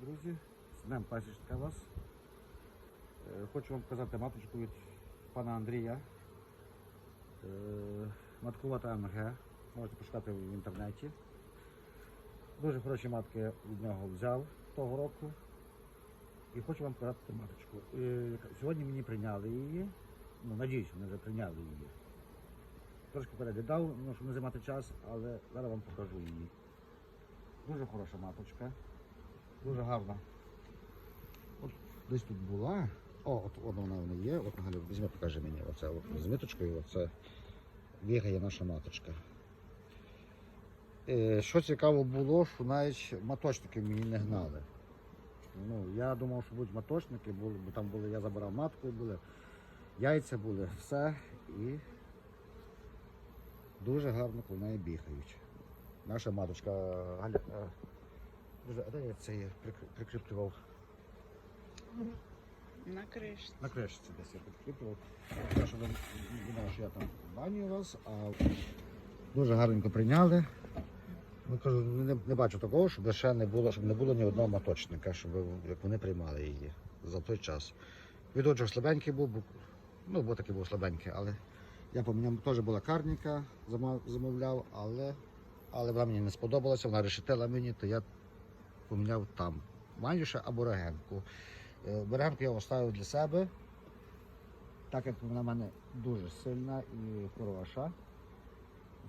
друзі. З Днем пасічника вас. Е, Хочу вам показати маточку від пана Андрія. Е, Маткувата МГ. Можете пошукати в інтернеті. Дуже хороші матки від нього взяв того року. І хочу вам показати маточку. Е, Сьогодні мені прийняли її. Ну, надіюсь, вони вже прийняли її. Трошки переглядав, ну, щоб не займати час, але зараз вам покажу її. Дуже хороша маточка. Дуже гарна. От десь тут була. О, от, вона вона є. От Галя, візьми, покажи мені. Оце от, з миточкою, оце бігає наша маточка. Е, що цікаво було, що навіть маточники мені не гнали. Ну, я думав, що будуть маточники, були, бо там були, я забирав матку, були, яйця були, все. І дуже гарно по неї бігають. Наша маточка Галя. Дуже, а де я це є прик- прикріплював? На кришці. На кришці десь я прикріплював. Я що ви не думали, що я там баню вас, а дуже гарненько прийняли. Ну, кажу, не, не бачу такого, щоб ще не було, щоб не було ні одного маточника, щоб як вони приймали її за той час. Відочок слабенький був, бо, ну, бо такий був слабенький, але я поміняв, теж була карніка, замовляв, але, але вона мені не сподобалася, вона решетила мені, то я поміняв там. Манюша або регенку. Е, Берегенку я оставив для себе, так як вона в мене дуже сильна і хороша.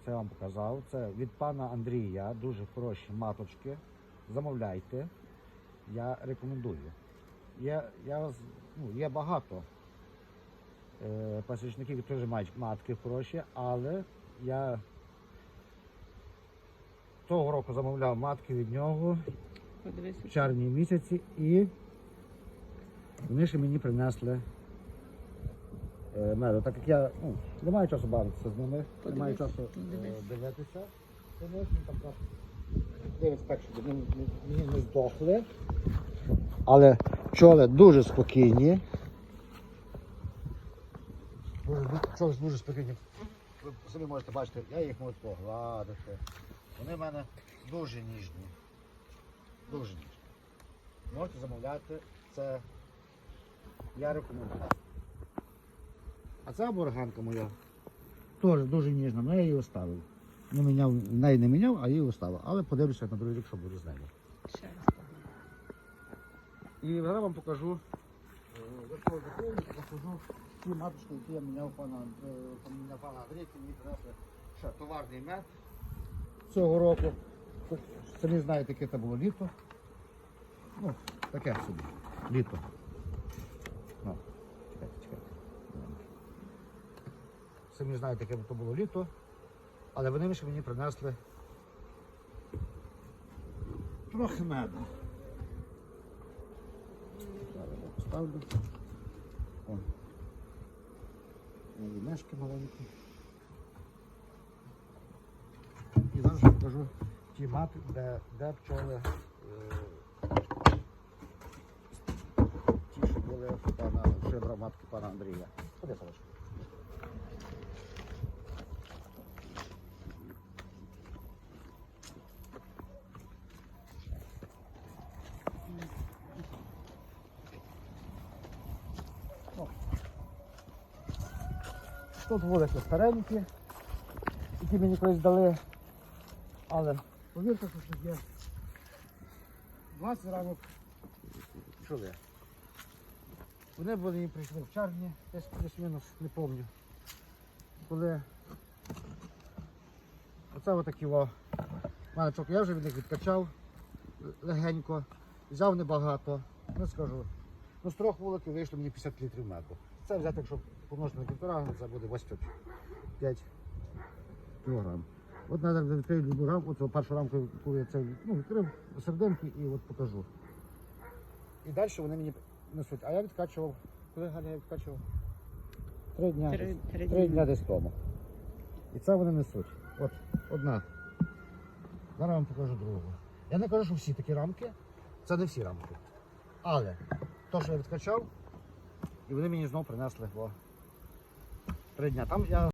Це я вам показав. Це від пана Андрія, дуже хороші маточки. Замовляйте. Я рекомендую. Є, я, ну, є багато е, пасічників, які теж мають матки хороші, але я того року замовляв матки від нього Подивись. в червні місяці і вони ще мені принесли е, меду. Так як я ну, не маю часу бавитися з ними, не маю Подивись, часу е, подивись. дивитися. Що там так дивиться так, щоб вони не- мені не здохли. Але пчоли дуже спокійні. Дуже, пчоли дуже спокійні. Ви самі можете бачити, я їх можу погладити. Вони в мене дуже ніжні. Дуже ніжні. Можете замовляти, це я рекомендую. А ця бурганка моя теж дуже ніжна, але я її оставив. Не міняв, неї не міняв, а її оставив. Але подивлюся на другий рік, що буде з нею. Ще раз. І зараз вам покажу. е, покажу ті маточки, які я міняв пана, е, пана Андрія, які мені принесли ще товарний мед цього року. Самі знаєте, яке це було літо. Ну, таке собі. Літо. Ну, чекайте, чекайте. Самі знаєте, яке це було літо. Але вони ще мені принесли трохи меду. Поставлю. О. Мешки маленькі. І зараз покажу ті де, де пчоли. Е, ті, що були пана, я матки пана Андрія. Ходи, Сарочка. Тут вулики старенькі, які мені колись дали. Але повірте, що є 20 ранок чули. Вони були їм прийшли в червні, десь плюс-мінус, не пам'ятаю. Коли оце отакі о маночок, я вже від них відкачав легенько, взяв небагато, не скажу. Ну, з трьох вуликів вийшло мені 50 літрів меду. Це взяти, якщо помножити на півтора, це буде 85 кілограм. От треба відкрити любу рамку, це першу рамку, яку я це ну, відкрив серединки і от покажу. І далі вони мені несуть. А я відкачував, коли Галя я відкачував? Три дня. Три- десь. три Три дня десь тому. І це вони несуть. От одна. Зараз вам покажу другу. Я не кажу, що всі такі рамки. Це не всі рамки. Але то, що я відкачав, і вони мені знову принесли о, три дня. Там я